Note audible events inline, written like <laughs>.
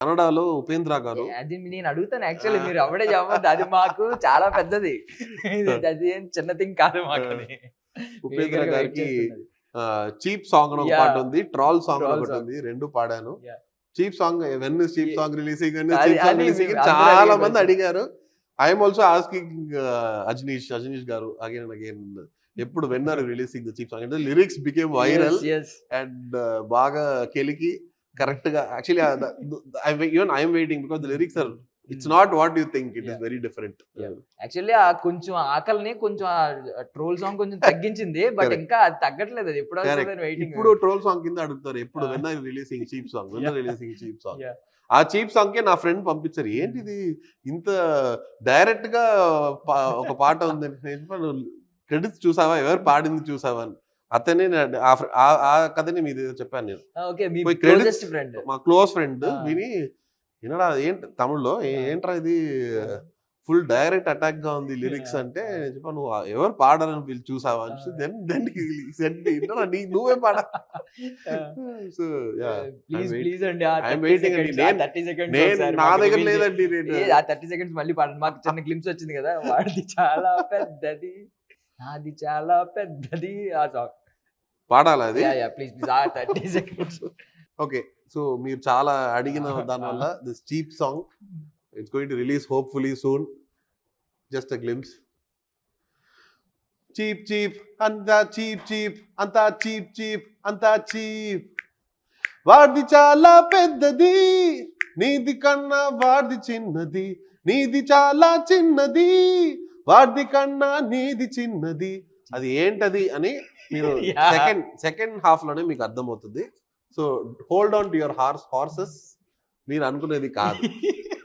కన్నడలో ఉపేంద్ర గారు అది నేను అడుగుతాను యాక్చువల్లీ మీరు అప్పుడే చెప్పద్దు అది మాకు చాలా పెద్దది అది ఏం చిన్న థింగ్ కాదు మాకు ఉపేంద్ర గారికి. చీప్ సాంగ్ అని ఒక. పాట ఉంది ట్రాల్ సాంగ్ ఒకటి. ఉంది రెండు పాడాను. Cheap song when cheap. Song releasing చాలా మంది. అడిగారు I'm also asking Ajaneesh Ajaneesh garu again and again ఎప్పుడు వెన్నారు రిలీజింగ్ ద చీప్ సాంగ్ అంటే లిరిక్స్ బికేమ్ వైరల్. అండ్ బాగా కెలికి కరెక్ట్గా actually even I'm waiting because the lyrics are it's not what you think it is. Very different actually ఆ కొంచెం ఆకలిని కొంచెం ట్రోల్ సాంగ్ కొంచెం <laughs> తగ్గించింది బట్. ఇంకా అది తగ్గట్లేదు అది ఎప్పుడు ఇప్పుడు ట్రోల్ సాంగ్ కింద అడుగుతారు ఎప్పుడు. When releasing cheap song Yeah. Releasing cheap song. ఆ చీప్ సాంగ్ కే నా ఫ్రెండ్ పంపించారు ఏంటిది ఇంత డైరెక్ట్గా ఒక పాట ఉంది క్రెడిట్స్ చూసావా ఎవరు పాడింది చూసావా అని అతనే ఆ కథని మీద చెప్పాను నేను. మీ మా క్లోజ్ ఫ్రెండ్. విని వినడా ఏంటి తమిళ్ళో. ఏంట్రా ఇది? ఫుల్ డైరెక్ట్ అటాక్గా ఉంది లిరిక్స్. అంటే. నేను చెప్పాను నువ్వు ఎవరు పాడారని పిలిచి చూసావా? Ah. దెన్ దెన్ నీ నువ్వే పాడా. సో ప్లీజ్ ప్లీజ్ అండి. నేను- నా దగ్గర లేదండి నేను. ఆ థర్టీ సెకండ్స్ మళ్ళీ పాడండి. మాకు చిన్న <laughs> గ్లిమ్స్ వచ్చింది కదా వాడిది చాలా పెద్దది నాది చాలా పెద్దది ఆ సాంగ్ పాడాలా అది? ప్లీజ్ ప్లీజ్ ఆ థర్టీ సెకండ్స్ ఓకే సో మీరు చాలా అడిగిన దాని వల్ల this cheap song it's going to release hopefully soon just a glimpse cheap cheap అంతా చీప్ చీప్ అంతా చీప్ చీప్ అంతా చీప్ వాడిది చాలా పెద్దది నీది కన్నా వాడిది చిన్నది నీది చాలా చిన్నది వాడిది కన్నా నీది చిన్నది అది ఏంటది అని మీరు. సెకండ్ సెకండ్ హాఫ్లోనే మీకు అర్థమవుతుంది. So hold on to your horse horses మీరు అనుకునేది కాదు. <laughs>